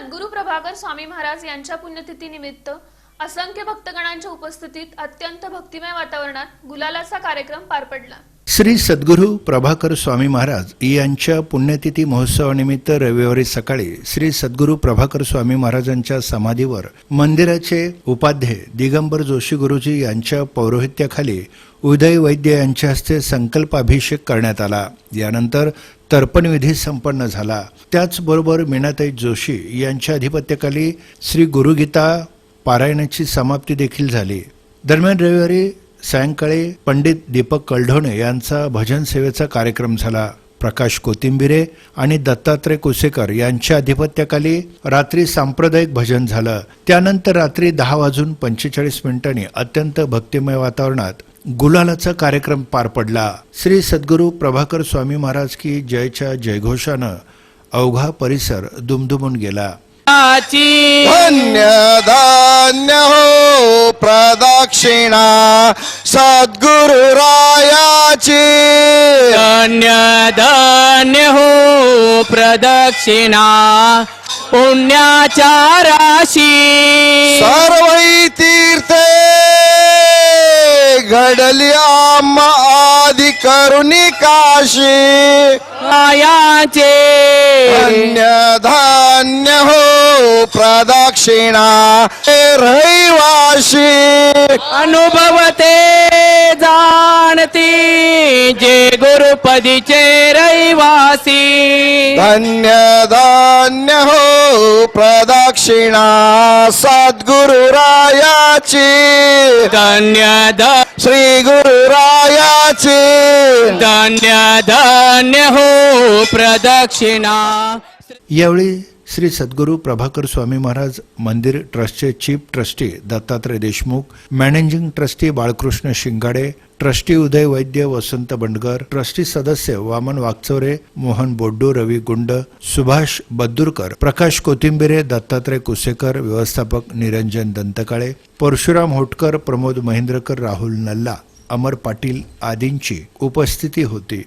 सद्गुरु प्रभाकर स्वामी महाराज यांच्या पुण्यतिथीनिमित्त असंख्य भक्तगणांच्या उपस्थितीत अत्यंत भक्तिमय वातावरणात गुलालाचा कार्यक्रम पार पडला. श्री सद्गुरू प्रभाकर स्वामी महाराज यांच्या पुण्यतिथी महोत्सवानिमित्त रविवारी सकाळी श्री सद्गुरू प्रभाकर स्वामी महाराजांच्या समाधीवर मंदिराचे उपाध्ये दिगंबर जोशी गुरुजी यांच्या पौरोहित्याखाली उदय वैद्य यांच्या हस्ते संकल्पाभिषेक करण्यात आला. यानंतर तर्पणविधी संपन्न झाला. त्याचबरोबर मीनाताई जोशी यांच्या अधिपत्याखाली श्री गुरुगीता पारायणाची समाप्ती देखील झाली. दरम्यान रविवारी सायंकाळी पंडित दीपक कलढोणे यांचा भजन सेवेचा कार्यक्रम झाला. प्रकाश कोथिंबिरे आणि दत्तात्रय कुसेकर यांच्या अधिपत्याखाली रात्री सांप्रदायिक भजन झालं. त्यानंतर रात्री दहा वाजून पंचेचाळीस मिनिटांनी अत्यंत भक्तिमय वातावरणात गुलालाचा कार्यक्रम पार पडला. श्री सद्गुरू प्रभाकर स्वामी महाराज की जयच्या जयघोषानं अवघा परिसर दुमदुमून गेला. प्रदक्षिणा सद्गुरु रायाची धन्य धन्य हो प्रदक्षिणा पुण्याच्या राशी सर्व तीर्थे घडली आदि करुणी काशी। आयाचे धन्य धान्य हो प्रदक्षिणा रहिवाशी अनुभवते जाणती जे गुरुपदीचे रहिवासी. धन्य धान्य हो प्रदक्षिणा सद्गुरु रायाची धन्य ध श्री गुरु रायाची धन्य धन्य हो प्रदक्षिणा. यावेळी श्री सद्गुरू प्रभाकर स्वामी महाराज मंदिर ट्रस्टचे chief trustee Dattatray Deshmukh managing trustee Balkrishna Shingade trustee Uday Vaidya Vasant Bandgar trustee सदस्य वामन वागचौरे मोहन बोड्डू रवी गुंड सुभाष बद्दुरकर प्रकाश कोथिंबिरे दत्तात्रय कुसेकर व्यवस्थापक निरंजन दंतकाळे परशुराम होटकर प्रमोद महेंद्रकर राहुल नल्ला अमर पाटील आदींची उपस्थिती होती.